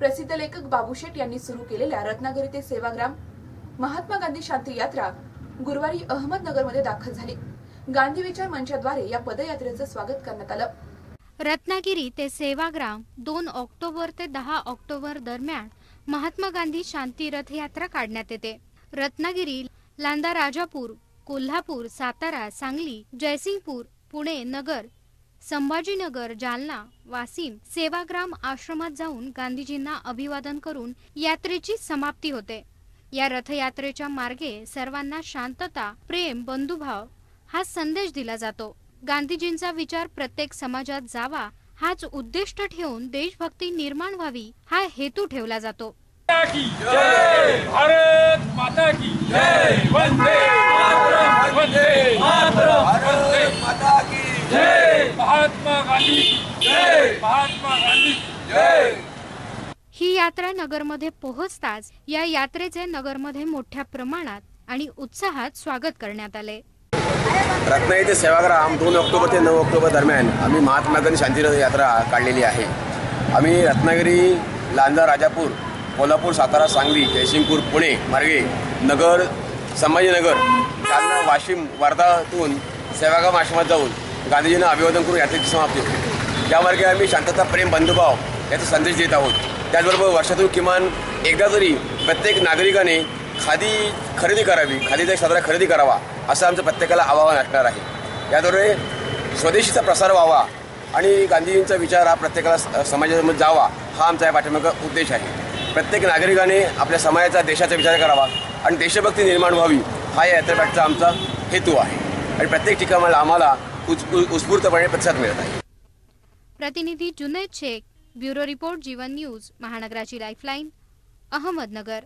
प्रसिद्ध लेखक बाबू शेठ यांनी सुरू केलेल्या रत्नागिरी ते सेवाग्राम महात्मा गांधी शांती यात्रा गुरुवारी अहमदनगरमध्ये दाखल झाली. गांधी विचार मंचाद्वारे या पदयात्रेचं स्वागत करण्यात आलं. रत्नागिरी ते सेवाग्राम दोन ऑक्टोबर ते दहा ऑक्टोबर दरम्यान महात्मा गांधी शांती रथयात्रा काढण्यात येते. रत्नागिरी लांदा राजापूर कोल्हापूर सातारा सांगली जयसिंगपूर पुणे नगर संभाजीनगर जालना वासिम सेवाग्राम आश्रमात जाऊन गांधीजींना अभिवादन करून यात्रेची समाप्ती होते. या रथयात्रेच्या मार्गे सर्वांना शांतता प्रेम बंधुभाव हा संदेश दिला जातो. गांधीजींचा विचार प्रत्येक समाजात जावा हाच उद्दिष्ट ठेवून देशभक्ती निर्माण व्हावी हा हेतू ठेवला जातो. की जय भारत माता की जय वंदे मातरम वंदे मातरम वंदे माता की जय महात्मा गांधी. जय महात्मा गांधी. जय. ही यात्रा नगरमध्ये पोहोचताच या यात्रेचे नगरमध्ये मोठ्या प्रमाणात आणि उत्साहात स्वागत करण्यात आले. रत्नागिरी ते सेवाग्राम दोन ऑक्टोबर ते नऊ ऑक्टोबर दरम्यान आम्ही महात्मा गांधी शांतीरथ यात्रा काढलेली आहे. आम्ही रत्नागिरी लांजा राजापूर कोल्हापूर सातारा सांगली जयसिंगपूर पुणे मार्गे नगर संभाजीनगर जालना वाशिम वर्धातून सेवाग्राम आश्रमात जाऊन गांधीजींना अभिवादन करून यात्रेची समाप्ती होती. त्यामार्गे आम्ही शांतता प्रेम बंधुभाव याचा संदेश देत आहोत. त्याचबरोबर वर्षातून किमान एकदा तरी प्रत्येक नागरिकाने खादी खरेदी करावी खादीचा एक साजरा खरेदी करावा असं आमचं प्रत्येकाला आवाहन असणार आहे. याद्वारे स्वदेशीचा प्रसार व्हावा आणि गांधीजींचा विचार हा प्रत्येकाला स- समाजामध्ये जावा हा आमचा या पाठीमागा उद्देश आहे. प्रत्येक नागरिकाने आपल्या समाजाचा देशाचा विचार करावा आणि देशभक्ती निर्माण व्हावी हा या यात्रेपाठचा आमचा हेतू आहे. आणि प्रत्येक ठिकाणी आम्हाला उत्स्फूर्तपणे प्रतिसाद मिळत आहे. प्रतिनिधी Junaid Shaikh bureau report Jeevan news महानगराची lifeline Ahmednagar.